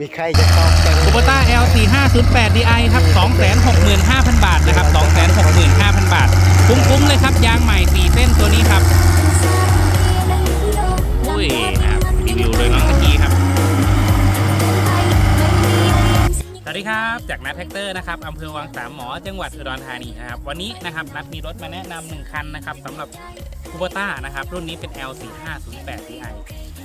มีใครจะตอบแต่งคูเปต้า L 4 5 0 8 Di ครับ 265,000 บาทนะครับ 265,000 บาท คุ้มๆเลยครับ ยางใหม่ 4 เส้นตัวนี้ครับ อุ้ยนะครับรีวิวโดยน้องตะกี้ครับ สวัสดีครับ จากนัทแท็กเตอร์นะครับอำเภอวังสามหมอจังหวัดอุดรธานีนะครับ วันนี้นะครับนัดมีรถมาแนะนำหนึ่งคันนะครับสำหรับคูเปต้านะครับ รุ่นนี้เป็น L 4 5 0 8 Di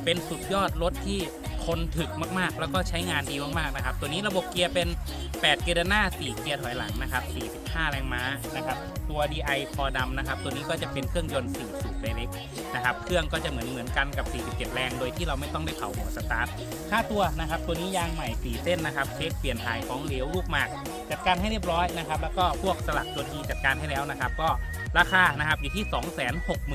เป็นสุดยอดรถที่ ทนถึกมากๆ แล้วก็ใช้งานดีมากๆนะครับ ตัวนี้ระบบเกียร์เป็น 8 เกียร์เดินหน้า 4 เกียร์ถอยหลังนะครับ 45 แรงม้านะครับ ตัว DI คอดำนะครับ ตัวนี้ก็จะเป็นเครื่องยนต์ 4 สูบไดเรกนะครับ เครื่องก็จะเหมือนเหมือนกันกับ 47 แรง โดยที่เราไม่ต้องได้เผาหัวสตาร์ท ค่าตัวนะครับ ตัวนี้ยางใหม่ 4 เส้นนะครับเช็คเปลี่ยนถ่ายของเหลวลูกหมาก จัดการให้เรียบร้อยนะครับ แล้วก็พวกสลักตัวทีจัดการให้แล้วนะครับ ก็ราคานะครับอยู่ที่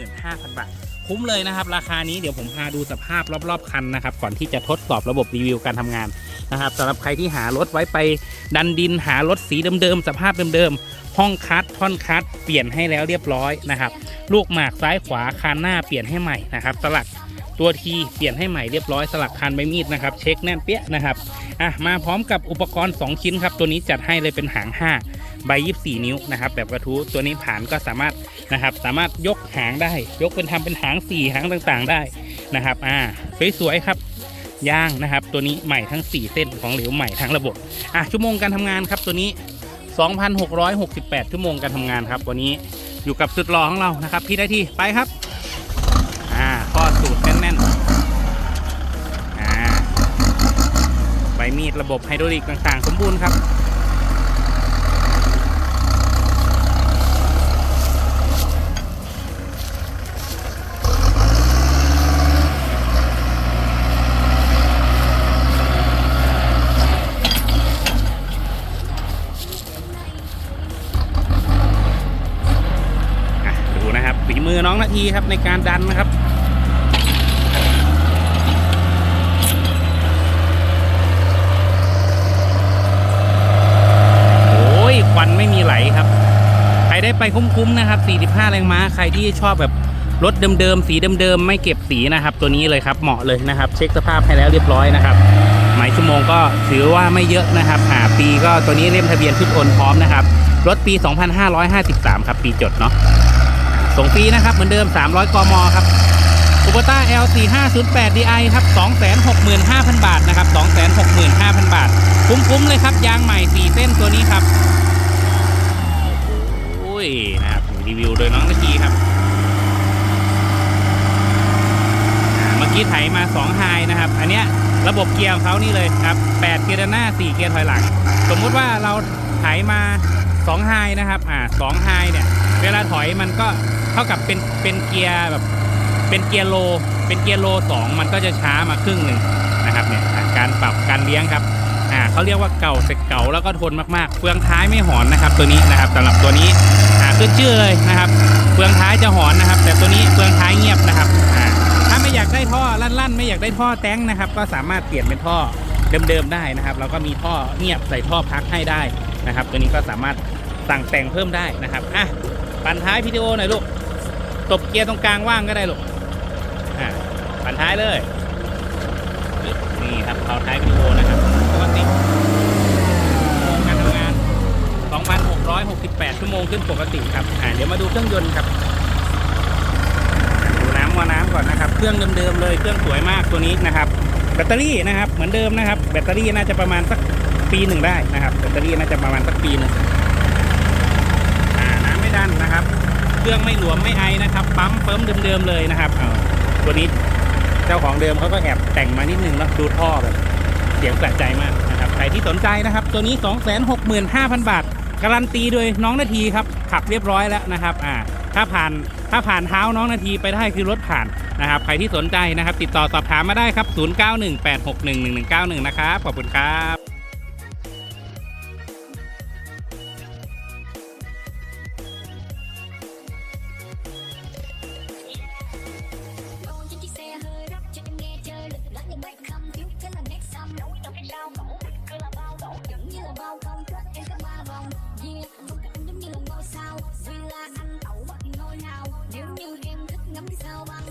265,000 บาท คุ้มเลยนะครับ ราคานี้เดี๋ยวผมพาดูสภาพรอบ ๆ คันนะครับ ก่อนที่จะทดสอบระบบรีวิวการทำงานนะครับสำหรับใครที่หารถไว้ไปดันดินหารถสีเดิมๆสภาพเดิมๆห้องคัดท่อนคัดเปลี่ยนให้แล้วเรียบร้อยนะครับ ลูกหมากซ้ายขวาคานหน้าเปลี่ยนให้ใหม่นะครับ สลักตัวทีเปลี่ยนให้ใหม่เรียบร้อยสลักคานใบมีดนะครับ เช็คแน่นเปี้ยนะครับอะมาพร้อมกับอุปกรณ์ 2 ชิ้นครับ ตัวนี้จัดให้เลยเป็นหาง 5 ใบ 24 นิ้วนะครับ แบบกระทู้ตัวนี้ผ่านก็สามารถ นะครับ สามารถยกหางได้ ยกเป็นทำเป็นหาง4หางต่างๆได้นะครับ อ่าสวยๆครับยางนะครับ ตัวนี้ใหม่ทั้ง 4 เส้นของเหลวใหม่ทั้งระบบอะชั่วโมงการทำงานครับตัวนี้ 2,668 ชั่วโมงการทำงานครับ วันนี้อยู่กับสุดหล่อของเรานะครับพี่ได้ที่ไปครับอ่าข้อสูตรแน่นๆอ่าใบมีดระบบไฮดรอลิกต่างๆ สมบูรณ์ครับ อะดูนะครับฝี มือน้องนาทีครับในการดันนะครับโอ้ยควันไม่มีไหลครับ ใครได้ไปคุ้มๆนะครับ 45 แรงม้า ใครที่ชอบแบบรถเดิมๆ สีเดิมๆ ไม่เก็บสีนะครับ ตัวนี้เลยครับเหมาะเลยนะครับ เช็คสภาพให้แล้วเรียบร้อยนะครับหมายชั่วโมงก็ถือว่าไม่เยอะนะครับหาปีก็ตัวนี้เล่มทะเบียนชุดโอนพร้อมนะครับ รถปี 2553 ครับ ปีจดเนาะ ส่งฟรีนะครับเหมือนเดิม 300 กมครับคูเปต้า L 4 5 0 8 Di ครับ 265,000 บาทนะครับ 265,000 บาท คุ้มๆเลยครับ ยางใหม่ 4 เส้นตัวนี้ครับโอ้ยนะครับรีวิวโดยน้องตะกี้ครับเมื่อกี้ไถมา2ไฮนะครับ อันเนี้ยระบบเกียร์ของเขานี่เลยครับ 8 เกียร์ด้านหน้า 4 เกียร์ถอยหลัง สมมุติว่าเราไถมา2ไฮนะครับ อ่า2ไฮเนี่ย เวลาถอยมันก็ เท่ากับเป็นเป็นเกียร์แบบเป็นเกียร์โล เป็นเกียร์โลสองมันก็จะช้ามาครึ่งหนึ่งนะครับเนี่ยการปรับการเลี้ยงครับอ่าเขาเรียกว่าเก่าเสร็จเก่าแล้วก็ทนมากๆเฟืองท้ายไม่หอนนะครับตัวนี้นะครับสำหรับตัวนี้อ่าขึ้นชื่อเลยนะครับเฟืองท้ายจะหอนนะครับ แต่ตัวนี้เฟืองท้ายเงียบนะครับอ่าถ้าไม่อยากได้ท่อลั่นๆ ไม่อยากได้ท่อแต้งนะครับ ก็สามารถเปลี่ยนเป็นท่อเดิมๆได้นะครับแล้วก็มีท่อเงียบใส่ท่อพักให้ได้นะครับ ตัวนี้ก็สามารถสั่งแต่งเพิ่มได้นะครับอะปั่นท้ายวิดีโอหน่อยลูก ตบเกียร์ตรงกลางว่างก็ได้ลูกอ่าปั่นท้ายเลย นี่ครับเขาท้ายวิดีโอนะครับปกติการทำงาน 2,668 ชั่วโมงขึ้นปกติครับอ่าเดี๋ยวมาดูเครื่องยนต์ครับ ดูน้ำว่าน้ำก่อนนะครับ เครื่องเดิมๆเลยเครื่องสวยมากตัวนี้นะครับ แบตเตอรี่นะครับ เหมือนเดิมนะครับ แบตเตอรี่น่าจะประมาณสักปีหนึ่งได้นะครับ แบตเตอรี่น่าจะประมาณสักปีหนึ่งอ่าน้ำไม่ดันนะครับ เครื่องไม่หลวมไม่ไอนะครับ ปั๊มเฟิร์มเดิมๆเลยนะครับตัวนี้เจ้าของเดิมเขาก็แอบแต่งมานิดนึงแล้วดูท่อแบบเสียงแปลกใจมากนะครับใครที่สนใจนะครับ ตัวนี้ 265,000 บาท การันตีโดยน้องนาทีครับขับเรียบร้อยแล้วนะครับอ่าถ้าผ่านถ้าผ่านเท้าน้องนาทีไปได้คือรถผ่านนะครับใครที่สนใจนะครับ ติดต่อสอบถามมาได้ครับ 0918611191 นะครับขอบคุณครับ ta ăn tẩu bất ngôi nào nếu như em thích ngắm sao ba?